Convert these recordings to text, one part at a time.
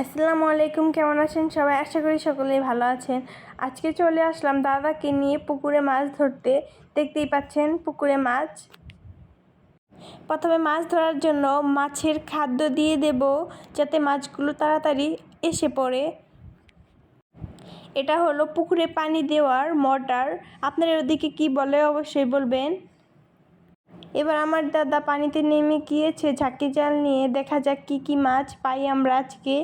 আসসালামু আলাইকুম, কেমন আছেন? সবাই আশা করি সকলেই ভালো আছেন। আজকে চলে আসলাম দাদাকে নিয়ে পুকুরে মাছ ধরতে। দেখতেই পাচ্ছেন পুকুরে মাছ। প্রথমে মাছ ধরার জন্য মাছের খাদ্য দিয়ে দেব, যাতে মাছগুলো তাড়াতাড়ি এসে পড়ে। এটা হলো পুকুরে পানি দেওয়ার মোটর আপনার ওদিকে কি বলে অবশ্যই বলবেন। এবার আমার দাদা পানিতে নেমে গিয়েছে, ঝাঁকি জাল নিয়ে। দেখা যাক কি কি মাছ পাই আমরা আজকে।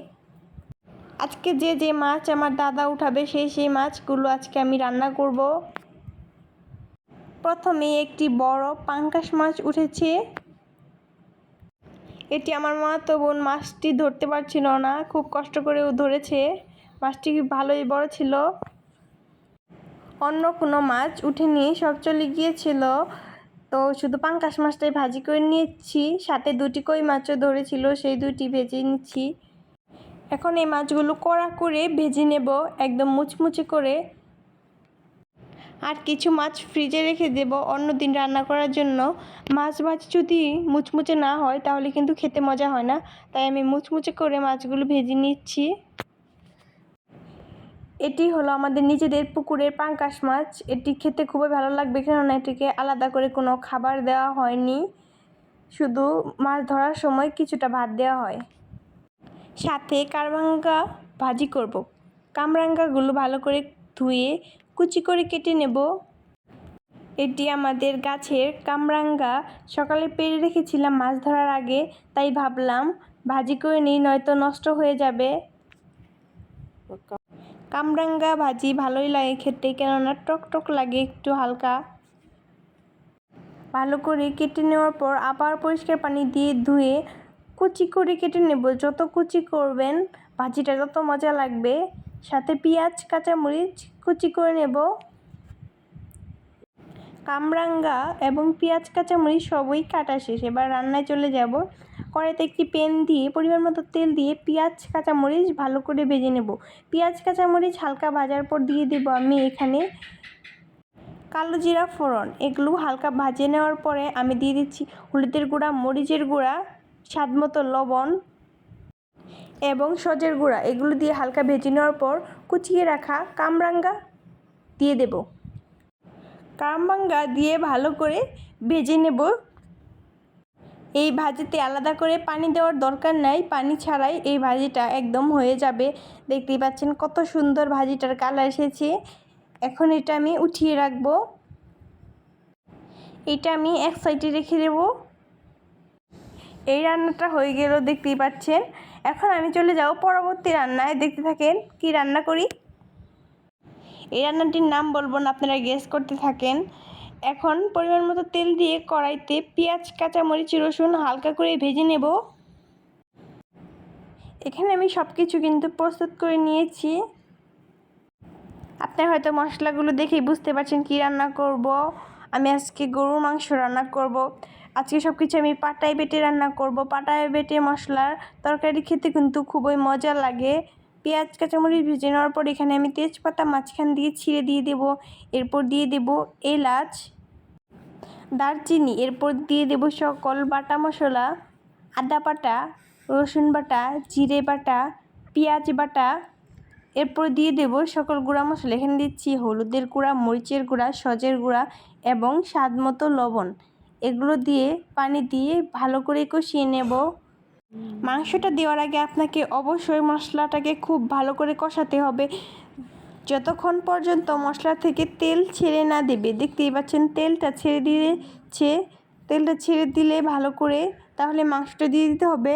আজকে যে যে মাছ আমার দাদা উঠাবে, সেই সেই মাছগুলো আজকে আমি রান্না করব। প্রথমে একটি বড় পাঙ্কাশ মাছ উঠেছে। এটি আমার মা তো বোন মাছটি ধরতে পারছিল না, খুব কষ্ট করে ও ধরেছে। মাছটি ভালোই বড় ছিল। অন্য কোনো মাছ উঠেনি, সব চলে গিয়েছিল। তো শুধু পাঙ্কাশ মাছটাই ভাজি করে নিয়েছি, সাথে দুটি কই মাছও ধরেছিল, সেই দুটি ভেজে নিচ্ছি। এখন এই মাছগুলো কড়া করে ভেজে নেব, একদম মুচমুচে করে। আর কিছু মাছ ফ্রিজে রেখে দেব অন্য দিন রান্না করার জন্য। মাছ ভাজ যদি মুচমুচে না হয়, তাহলে কিন্তু খেতে মজা হয় না। তাই আমি মুচমুচে করে মাছগুলো ভেজে নিচ্ছি। এটি হলো আমাদের নিজেদের পুকুরের পাঙ্কাশ মাছ। এটি খেতে খুবই ভালো লাগবে, কেননা এটিকে আলাদা করে কোনো খাবার দেওয়া হয়নি। শুধু মাছ ধরার সময় কিছুটা ভাত দেওয়া হয়। সাথে কারবাঙ্গা ভাজি করব। কামরাঙ্গাগুলো ভালো করে ধুয়ে কুচি করে কেটে নেব। এটি আমাদের গাছের কামরাঙ্গা। সকালে পেরে রেখেছিলাম মাছ ধরার আগে, তাই ভাবলাম ভাজি করে নিই, নয়তো নষ্ট হয়ে যাবে। কামরাঙ্গা ভাজি ভালোই লাগে খেতে, কেননা টক টক লাগে একটু হালকা। ভালো করে কেটে নেওয়ার পর আবার পরিষ্কার পানি দিয়ে ধুয়ে কুচি করে কেটে নেব। যত কুচি করবেন ভাজিটা তত মজা লাগবে, সাথে পেঁয়াজ, কাঁচামরিচ কুচি করে নেব। কামরাঙ্গা এবং পেঁয়াজ, কাঁচামরিচ সবই কাটা শেষ। এবার রান্নায় চলে যাব। কড়াইতে একটি পেন দিয়ে পরিমাণ মতো তেল দিয়ে পেঁয়াজ, কাঁচামরিচ ভালো করে ভেজে নেব। পেঁয়াজ, কাঁচামরিচ হালকা ভাজার পর দিয়ে দেব আমি এখানে কালো জিরা ফোড়ন। এগুলো হালকা ভাজে নেওয়ার পরে আমি দিয়ে দিচ্ছি হলুদের গুঁড়া, মরিচের গুঁড়া স্বাদ মতো লবণ এবং সজের গুঁড়া, এগুলো দিয়ে হালকা ভেজে নেওয়ার পর কুচিয়ে রাখা কামরাঙ্গা দিয়ে দেব। কামরাঙ্গা দিয়ে ভালো করে ভেজে নেব। এই ভাজিতে আলাদা করে পানি দেওয়ার দরকার নাই, পানি ছাড়াই এই ভাজিটা একদম হয়ে যাবে। দেখতেই পাচ্ছেন কত সুন্দর ভাজিটার কালার এসেছে। এখন এটা আমি উঠিয়ে রাখব। এটা আমি এক সাইডে রেখে দেবো। এই রান্নাটা হয়ে গেল দেখতেই পাচ্ছেন। এখন আমি চলে যাব পরবর্তী রান্নায়। দেখতে থাকেন, কি রান্না করি? এই রান্নাটির নাম বলব না, আপনারা গেস করতে থাকেন। এখন পরিমাণ মতো তেল দিয়ে কড়াইতে পেঁয়াজ, কাঁচামরিচ, রসুন হালকা করে ভেজে নেব। এখানে আমি সব কিছু কিন্তু প্রস্তুত করে নিয়েছি। আপনার হয়তো মশলাগুলো দেখেই বুঝতে পারছেন কি রান্না করব। আমি আজকে গরুর মাংস রান্না করব। আজকে সব কিছু আমি পাটায় বেটে রান্না করব। পাটায় বেটে মশলার তরকারি খেতে কিন্তু খুবই মজা লাগে। পেঁয়াজ, কাঁচামরিচ ভেজে নেওয়ার পর এখানে আমি তেজপাতা মাঝখান দিয়ে ছিঁড়ে দিয়ে দেব। এরপর দিয়ে দেব এলাচ, দারচিনি, এরপর দিয়ে দেব সকল বাটা মশলা, আদা বাটা, রসুন বাটা, জিরে বাটা, পেঁয়াজ বাটা। এরপর দিয়ে দেব সকল গুঁড়া মশলা। এখানে দিচ্ছি হলুদের গুঁড়া, মরিচের গুঁড়া, সজের গুঁড়া এবং স্বাদ মতো লবণ। এগুলো দিয়ে পানি দিয়ে ভালো করে কষিয়ে নেব। মাংসটা দেওয়ার আগে আপনাকে অবশ্যই মশলাটাকে খুব ভালো করে কষাতে হবে। যতক্ষণ পর্যন্ত মশলা থেকে তেল ছেড়ে না দেবে, দেখতেই পাচ্ছেন তেলটা ছেড়ে দিয়েছে। তেলটা ছেড়ে দিলে ভালো করে তাহলে মাংসটা দিয়ে দিতে হবে।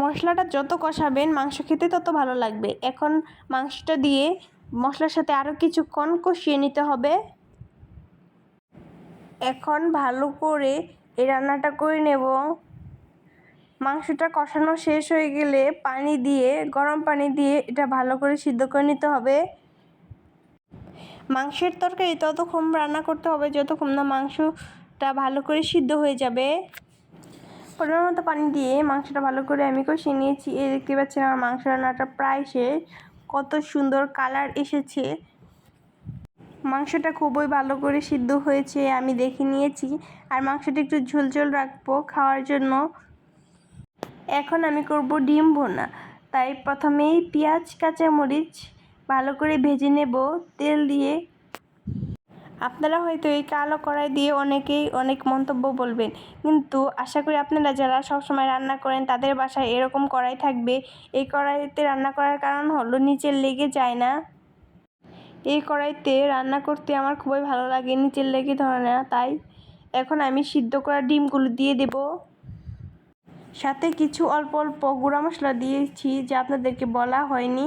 মশলাটা যত কষাবেন, মাংস খেতে তত ভালো লাগবে। এখন মাংসটা দিয়ে মশলার সাথে আরও কিছুক্ষণ কষিয়ে নিতে হবে। এখন ভালো করে এই রান্নাটা করে নেব। মাংসটা কষানো শেষ হয়ে গেলে পানি দিয়ে, গরম পানি দিয়ে এটা ভালো করে সিদ্ধ করে নিতে হবে। মাংসের তরকারি ততক্ষণ রান্না করতে হবে যতক্ষণ না মাংসটা ভালো করে সিদ্ধ হয়ে যাবে। পরিমাণ মতো পানি দিয়ে মাংসটা ভালো করে আমি কষিয়ে নিয়েছি। এই দেখতে পাচ্ছেন আমার মাংস রান্নাটা প্রায় শেষ। কত সুন্দর কালার এসেছে। মাংসটা খুবই ভালো করে সিদ্ধ হয়েছে, আমি দেখে নিয়েছি। আর মাংসটা একটু ঝোলঝোল রাখব খাওয়ার জন্য। এখন আমি করব ডিম ভোনা। তাই প্রথমেই পেঁয়াজ, কাঁচামরিচ ভালো করে ভেজে নেব, তেল দিয়ে। আপনারা হয়তো এই কালো কড়াই দিয়ে অনেকেই অনেক মন্তব্য বলবেন, কিন্তু আশা করি আপনারা যারা সবসময় রান্না করেন, তাদের বাসায় এরকম কড়াই থাকবে। এই কড়াইতে রান্না করার কারণ হলো নিচে লেগে যায় না। এই কড়াইতে রান্না করতে আমার খুবই ভালো লাগে, নিচের লেগে ধরে না, তাই এখন আমি সিদ্ধ করা ডিমগুলো দিয়ে দেব। সাথে কিছু অল্প অল্প গুঁড়া মশলা দিয়েছি, যা আপনাদেরকে বলা হয়নি।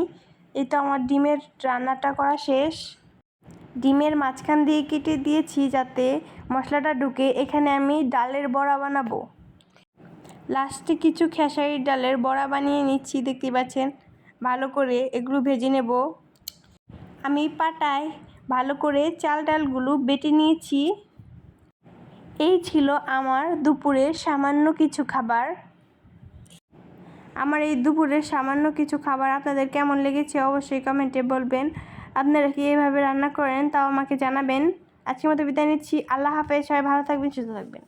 এই তো আমার ডিমের রান্নাটা করা শেষ। ডিমের মাঝখান দিয়ে কেটে দিয়েছি যাতে মশলাটা ঢুকে, এখানে আমি ডালের বড়া বানাবো। লাস্টে কিছু খেসারির ডালের বড়া বানিয়ে নিচ্ছি, দেখতে পাচ্ছেন? ভালো করে এগুলো ভেজে নেব। আমি পাটায় ভালো করে চাল ডালগুলো বেটে নিয়েছি। এই ছিল আমার দুপুরে সামান্য কিছু খাবার। আমার এই দুপুরের সামান্য কিছু খাবার আপনাদের কেমন লেগেছে অবশ্যই কমেন্টে বলবেন। আপনারা কি এভাবে রান্না করেন তাও আমাকে জানাবেন। আজকের মতো বিদায় নিচ্ছি। আল্লাহ হাফেজ। সবাই ভালো থাকবেন, সুস্থ থাকবেন।